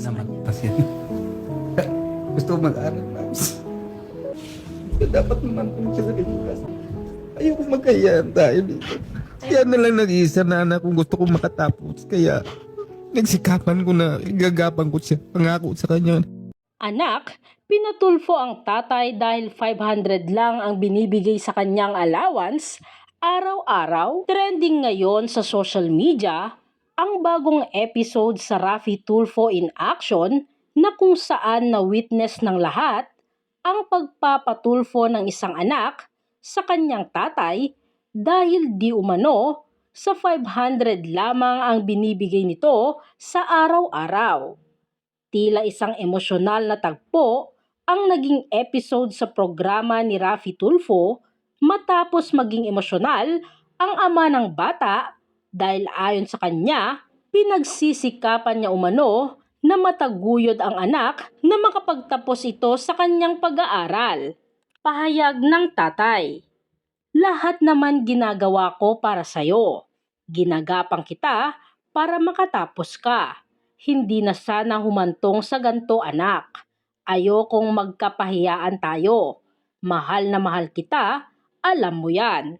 Mahal kanya? kasi yan. Gusto ko mag-aral na. Dapat naman kung sa Pilipinas. Ayoko magkayaan tayo dito. Kaya na lang nag-iisa na anak kung gusto ko makatapos. Kaya nagsikapan ko na igagapan ko siya. Pangako sa kanya. Anak, pinatulfo ang tatay dahil 500 lang ang binibigay sa kanyang allowance araw-araw. Trending ngayon sa social media ang bagong episode sa Rafi Tulfo in Action na kung saan na-witness ng lahat ang pagpapatulfo ng isang anak sa kanyang tatay dahil di umano sa 500 lamang ang binibigay nito sa araw-araw. Tila isang emosyonal na tagpo ang naging episode sa programa ni Rafi Tulfo matapos maging emosyonal ang ama ng bata dahil ayon sa kanya, pinagsisikapan niya umano na mataguyod ang anak na makapagtapos ito sa kanyang pag-aaral. Pahayag ng tatay. Lahat naman ginagawa ko para sa'yo. Ginagapang kita para makatapos ka hindi na sana humantong sa ganto anak. Ayokong magkapahiyaan tayo. Mahal na mahal kita, alam mo yan.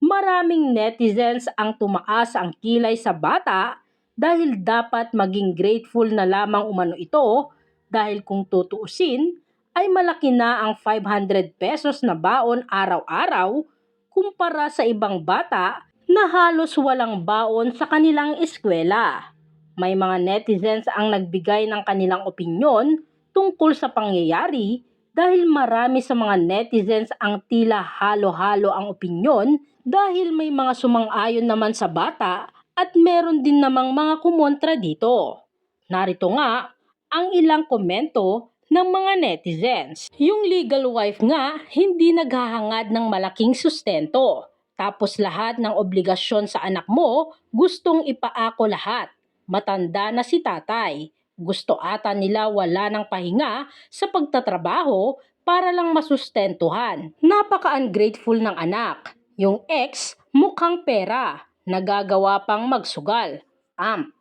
Maraming netizens ang tumaas ang kilay sa bata dahil dapat maging grateful na lamang umano ito dahil kung tutuusin ay malaki na ang 500 pesos na baon araw-araw kumpara sa ibang bata na halos walang baon sa kanilang eskwela. May mga netizens ang nagbigay ng kanilang opinyon tungkol sa pangyayari dahil marami sa mga netizens ang tila halo-halo ang opinyon dahil may mga sumang-ayon naman sa bata at meron din namang mga kumontra dito. Narito nga ang ilang komento ng mga netizens. Yung legal wife nga hindi naghahangad ng malaking sustento. Tapos lahat ng obligasyon sa anak mo gustong ipaako lahat matanda na si tatay. Gusto ata nila wala ng pahinga sa pagtatrabaho para lang masustentuhan. Napaka-ungrateful ng anak. Yung ex mukhang pera, nagagawa pang magsugal. Amp.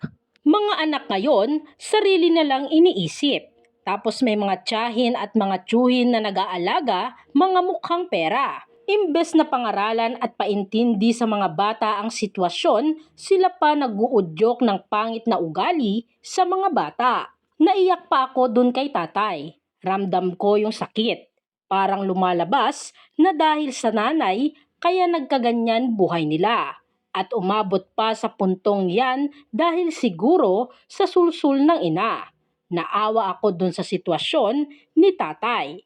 Mga anak ngayon, sarili na lang iniisip. Tapos may mga tiyahin at mga tsuhin na nag-aalaga, mga mukhang pera. Imbes na pangaralan at paintindi sa mga bata ang sitwasyon, sila pa nag-uudyok ng pangit na ugali sa mga bata. Naiyak pa ako dun kay tatay. Ramdam ko yung sakit. Parang lumalabas na dahil sa nanay kaya nagkaganyan buhay nila. At umabot pa sa puntong yan dahil siguro sa sulsul ng ina. Naawa ako dun sa sitwasyon ni tatay.